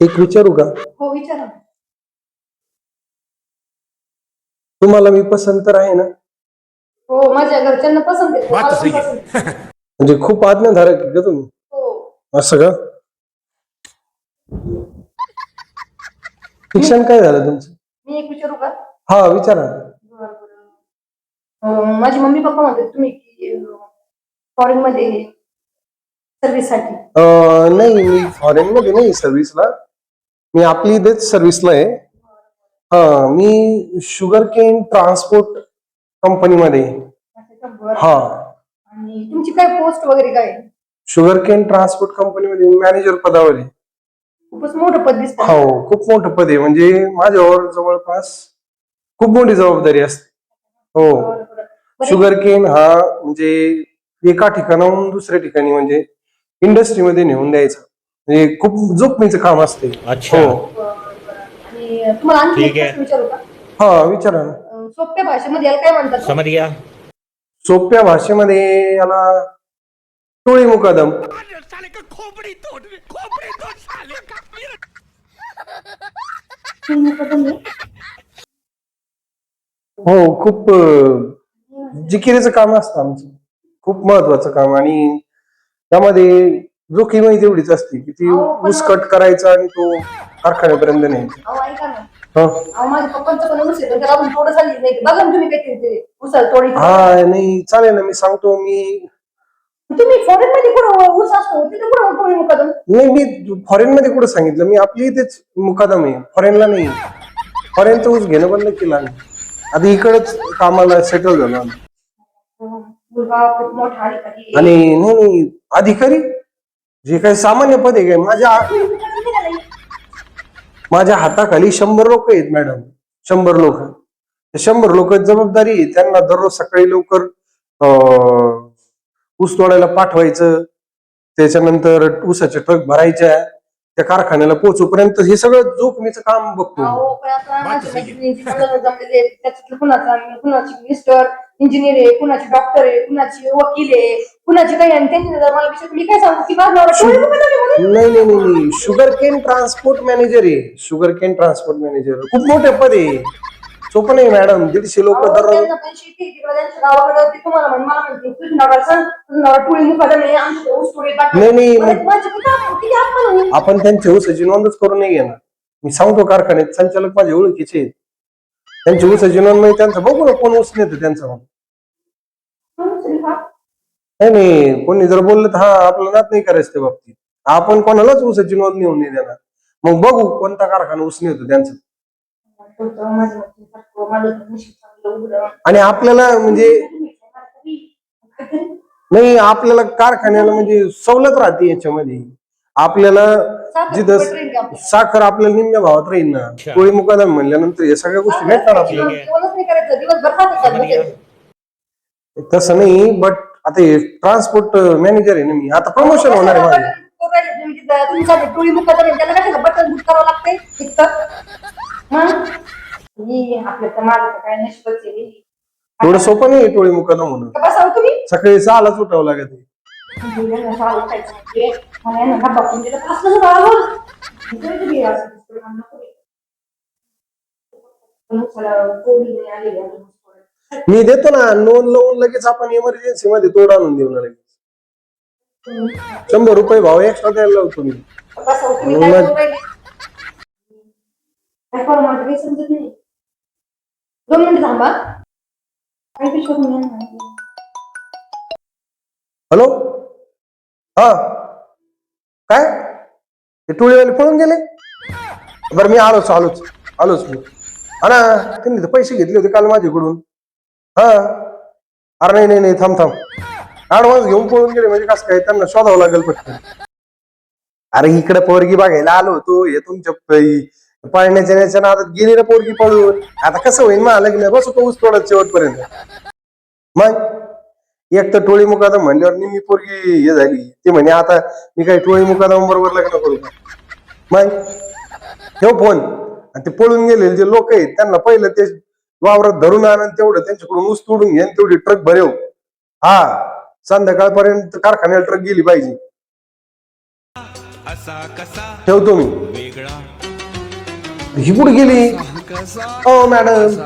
एक विचारू का? हो विचारा. तुम्हाला मी पसंत तर आहे ना? हो माझ्या घरच्यांना पसंत आहे. बात सही पण है. पसंत आहे. म्हणजे खूप आज्ञाधारक आहे का तुम्ही? हो. असं का? शिक्षण काय झालं तुमचं? मी एक विचारू का? हा विचारा. बरं, बरं. अं, माझी मम्मी पप्पा म्हणते तुम्ही फॉरेन मध्ये सर्व्हिस साठी. अं, नाही मी फॉरेन मध्ये नाही सर्व्हिसला मी आपली इथेच सर्व्हिसला आहे. हा मी शुगर केन ट्रान्सपोर्ट कंपनीमध्ये. हा. आणि तुमची काय पोस्ट वगैरे काय? आहे? शुगर केन ट्रान्सपोर्ट कंपनीमध्ये मॅनेजर पदावर आहे. खूपच मोठं पद दिसतं हो खूप मोठं पद आहे. म्हणजे माझ्यावर जवळपास खूप मोठी जबाबदारी असते. हो. शुगर केन हा म्हणजे एका ठिकाणाहून दुसऱ्या ठिकाणी म्हणजे इंडस्ट्रीमध्ये नेऊन द्यायचा. म्हणजे खूप जोखमीचं काम असते. अच्छा. हो. बरं, बरं. आणि तुम्हाला आणखी ठीक आहे. प्रश्न विचारू का? हा विचारा ना. अं, सोप्या भाषेमध्ये याला काय म्हणतात? समझ गया सोप्या भाषेमध्ये याला टोळी मुकादम. हो खूप अं, जिकिरीचं काम असतं आमचं. खूप महत्वाचं काम आणि त्यामध्ये जोखीमही तेवढीच असते की ती अहो, पण- उसकट करायचा आणि तो कारखान्यापर्यंत न्यायचा. अहो ऐका ना. हा. अहो माझ्या पप्पांचं पण ऊस आहे पण त्याला अजून थोडं झाली नाही. बघा ना तुम्ही काय ते उसाल थोडी हा नाही चालेल ना मी सांगतो मी तुम्ही फॉरेन मध्ये कुठं ऊस असतो? तिथे कुठं टोळी मुकादम? नाही मी फॉरेन मध्ये कुठं सांगितलं? मी आपली इथेच मुकादम आहे. फॉरेनला नाही. फॉरेनचं ऊस घेणं बंद केलं आम्ही. आता इकडच कामाला सेटल झालो आम्ही. मुलगा खूप मोठा अधिकारी आहे. आणि नाही नाही अधिकारी? जे काही सामान्य पद आहे काय माझ्या माझ्या हाताखाली शंभर लोक आहेत मॅडम शंभर लोक. शंभर लोक जबाबदारी आहे. त्यांना दररोज सकाळी लवकर ऊस तोडायला पाठवायचं. त्याच्यानंतर ऊसाचे ट्रक भरायच्या त्या कारखान्याला पोहोचूपर्यंत हे सगळं जोखमीचं काम बघतो. माझ्या इंजिनियर आहे कुणाची डॉक्टर आहे कुणाची वकील आहे कुणाची काही आणि काय सांगू की माझा नवरा टोळी मुकादम आहे म्हणून. नाही नाही नाही नाही. शुगर केन ट्रान्सपोर्ट मॅनेजर आहे. शुगर केन ट्रान्सपोर्ट मॅनेजर खूप मोठे पद आहे. सोपं नाही मॅडम दीडशे लोक अहो, दररोज त्यांना पण शेती आहे तिकडे त्यांच्या गावाकडे ते तुम्हाला म्हण मला म्हणते तुझ्या नवरा सांग तुझं नवरा टोळी मुकादम आहे आमच्या ऊस तोडे नाही, नाही, मग- आपण त्यांच्या ऊसाची नोंदच करून नाही घेणार. मी सांगतो कारखान्यात संचालक माझे ओळखीचे आहेत. त्यांची ऊसाची नोंद त्यांचं बघू ना कोण ऊस नेतं त्यांचं. मग नाही नाही कोणी जर बोललं तर हा आपलं नात नाही करायचं त्या बाबतीत. आपण कोणालाच ऊसाची नोंद नेऊन नाही देणार. मग बघू कोणता कारखाना ऊस नेतो त्यांचं. आणि आपल्याला म्हणजे नाही आपल्याला कारखान्याला म्हणजे सवलत राहते याच्यामध्ये. आपल्याला जिथं? साखर आपल्याला निम्म्या भावात राहील ना. टोळी मुकादम म्हणल्यानंतर या सगळ्या गोष्टी भेटणार आपल्याला. तसं नाही बट आता हे ट्रान्सपोर्ट मॅनेजर आहे ना मी आता प्रमोशन होणार आहे माझे. तुमचा टोळी मुखाचा त्याला कशाला बटन बुक करावं लागतंय? इतकं? मग आपलं तर माझं तर काय नशीबच आहे. थोडं सोपं नाही टोळी मुकादम म्हणून. सकाळी सहालाच उठावं लागत आहे. मुलीला शाळा उठायचं म्हणजे मला आहे ना हा बापून दिलं तर असलं बाळा बोल इकडे तरी असं दिसतं, मला नको रे. पण चला, टोळी नाही आलेली अजून. मी देतो ना नोंद लावून लगेच आपण इमर्जन्सी मध्ये तोड आणून देऊ ना लगेच शंभर रुपये भाव एक्स्ट्रा द्यायला लावतो मी बसावं तुम्ही काय बोलू राहिले? काय करू मला काही समजत नाही दोन मिनिट थांबा काय ते शोधून या ना. हॅलो हा? काय? ते टोळीवाले पळून गेले? बरं मी आलोच आलोच आलोच मी. हा ना त्यांनी तर पैसे घेतले होते काल माझ्याकडून. हा? अरे नाही नाही नाही थांब थांब. ऍडव्हान्स घेऊन पळून गेले म्हणजे कसं काय? त्यांना शोधावं लागेल पटकन. अरे इकडे पोरगी बघायला आलो होतो हे तुमच्या पाळण्याच्या न्याच्या याच्या नादात गेली ना पोरगी पळून. आता कसं होईल मला लग्न बसू तो ऊस तोडत शेवटपर्यंत. मग? एक तर टोळी मुकादम म्हणल्यावर निम्मी पोरगी हे झाली. ती म्हणे आता मी काही टोळी मुकादम बरोबर लग्न करू का? मग ठेव फोन. आणि ते पळून गेलेले जे लोक आहेत त्यांना पहिलं ते वावरात धरून आणून तेवढं त्यांच्याकडून ऊस तोडून घेऊन तेवढी ट्रक भरेव. हा संध्याकाळपर्यंत कारखान्याला ट्रक गेली पाहिजे. ठेवतो मी ही कुठे गेली? हो मॅडम.